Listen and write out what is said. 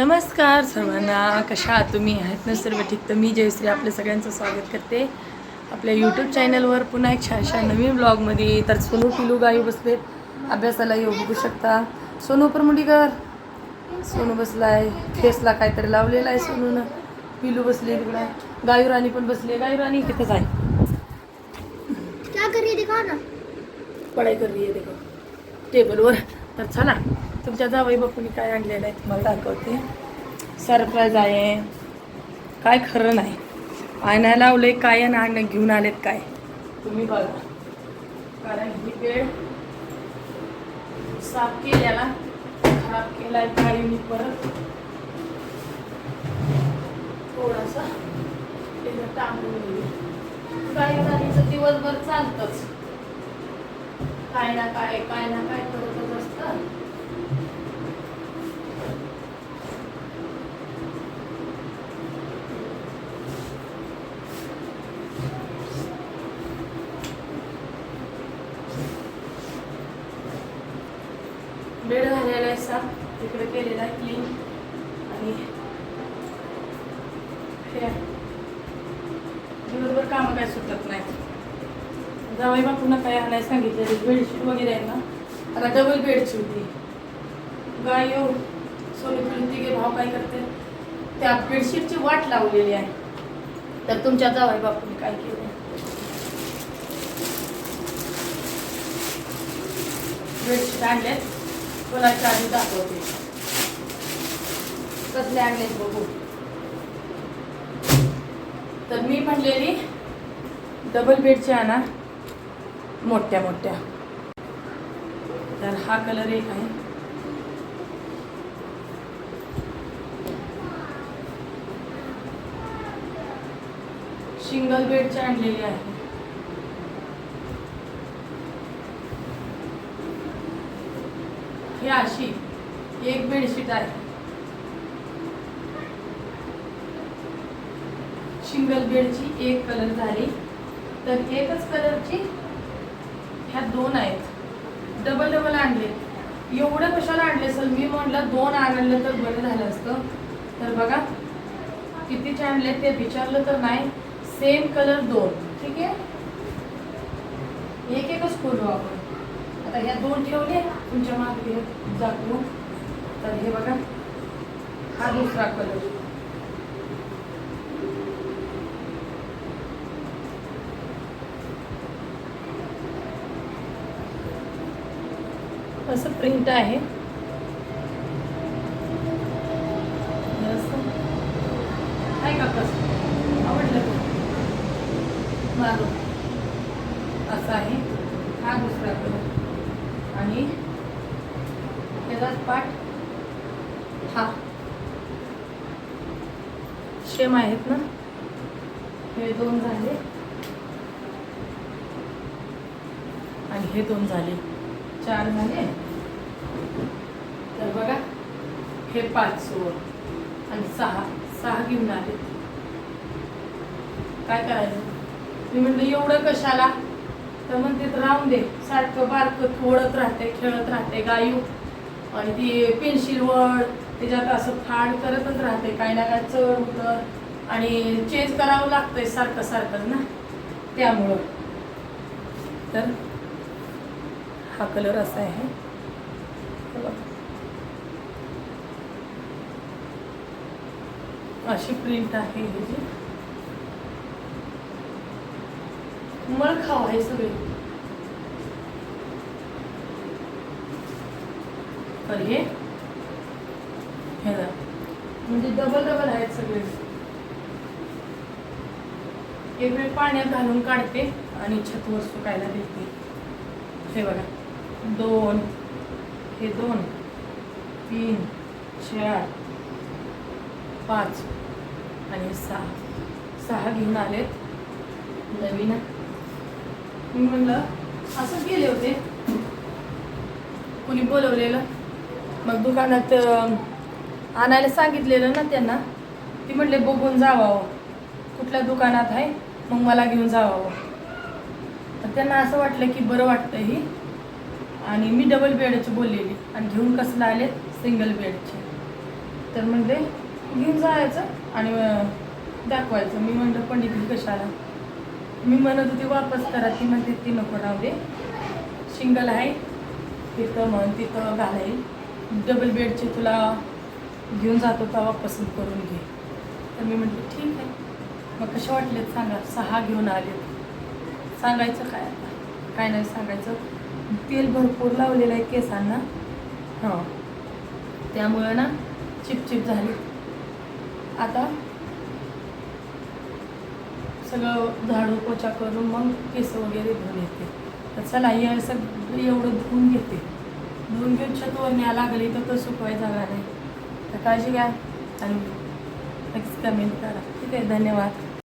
नमस्कार सर्वांना कशा तुम्ही? आहेत ना सर्व ठीक? तर मी जयश्री आपल्या सगळ्यांचं स्वागत करते. आपल्या यूट्यूब चॅनलवर पुन्हा एक छानशा नवीन ब्लॉगमध्ये तर सोनू पिलू गाई बसलेत. अभ्यासाला येऊ बघू शकता. सोनू परमुडीकर. सोनू बसलाय. फेसला काहीतरी लावलेलं आहे सोनूनं. पिलू बसले तिकडं गायुराणी पण बसली गायुराणी तिथंच आहे पढाई कर है देखो. टेबलवर तर चला. तुमच्या जावई बापूंनी काय आणलेलं आहे? तुम्हाला दाखवते. सरप्राईज आहे. काय खरं नाही. आणायला लावलंय काय आणि आणणं घेऊन आलेत काय? तुम्ही बघा. कारण ही वेळ साफ केल्याला खराब केलाय मी परत. थोडासा त्याचं टांगून काही गाडीचं दिवसभर चालतंच. काय ना काय काय ना काय करतच असतं. असा तिकडे केलेला आहे क्लीन आणि हे दिवसभर कामं काय सुटत नाही जावई बापूंना काय आणायला सांगितलं बेडशीट वगैरे आहे ना आता डबल बेडशीट होती गाय येऊ सोनी पिलू तिघे भाव काय करते? त्या बेडशीटची वाट लावलेली आहे. तर तुमच्या जावई बापूंनी काय केलं बेडशीट आणलेत. कोणाच्या आधी दाखवते. कसले आणले बघू. तर मी म्हणलेली डबल बेडच्या आणा. मोठ्या मोठ्या. तर हा कलर एक आहे. सिंगल बेडची आणलेली आहे. हे अशी एक बेडशीट आहे. सिंगल बेडची एक कलर झाली. तर एकच कलरची ह्या दोन आहेत. डबल डबल आणले. एवढं कशाला आणले असेल? मी म्हटलं दोन आणलं तर बरं झालं असतं. तर बघा कितीचे आणले ते. विचारलं तर नाही. सेम कलर दोन. ठीक आहे? एक एकच करू आपण. आता ह्या दोन ठेवले तुमच्या मागे जातो तर हे बघा हा दुसरा कलर असं प्रिंट आहे. का कसं आवडलं का? असं आहे. हा दुसरा कलर आणि त्याचाच पाठ हा. शेम आहेत ना? हे दोन झाले. आणि हे दोन झाले. चार झाले. तर बघा हे पाच सोळ आणि सहा. सहा घेऊन आले. काय करायचं? मी म्हटलं एवढं कशाला? तर म्हणते तर राहून दे. सारखं बारकं थोडत राहते खेळत राहते गायू. आणि ती पेन्सिल वड त्याच्यात असं फाड करतच राहते काही ना काय चढ उतर. आणि चेंज करावं लागतंय सारखं सारखं ना त्यामुळं. तर हा कलर असा आहे. अशी प्रिंट आहे ह्याची मळ खाव आहे सगळे तर हे म्हणजे डबल डबल आहेत सगळे. एक वेळ पाण्यात घालून काढते आणि छतवर सुकायला देते. हे बघा दोन हे दोन तीन चार पाच आणि सहा. सहा घेऊन आलेत. नवीन मी म्हणलं असंच गेले होते. कुणी बोलवलेलं. मग दुकानात आणायला सांगितलेलं ना त्यांना. ती म्हणले बघून जावावं. कुठल्या दुकानात आहे मग मला घेऊन जावावं. तर त्यांना असं वाटलं की बरं वाटतं ही. आणि मी डबल बेडची बोललेली. आणि घेऊन कसलं आले? सिंगल बेडचे तर म्हणले घेऊन जायचं आणि दाखवायचं. मी म्हणलं पंडित कशाला? मी म्हणत होती वापस करा. ती म्हणते ती नको राहू दे. सिंगल आहे. तिथं म्हण तिथं घालाय डबल बेडचे तुला घेऊन जातो तेव्हा पसंत करून घे. तर मी म्हटलं ठीक आहे. मग कसे वाटले सांगा. सहा घेऊन आले सांगायचं काय आता? काय नाही सांगायचं. तेल भरपूर लावलेलं आहे केसांना. हां. त्यामुळं ना चिपचिप झाली. आता सगळं झाडू पोचा करून मग केस वगैरे धुवून येते. तर चला हे सगळं एवढं धुवून घेते. धुवून घेऊन छतवर न्या लागली तर तो सुकवाय जागा नाही तर काळजी घ्या. आणि नक्कीच कमेंट करा. ठीक आहे? धन्यवाद.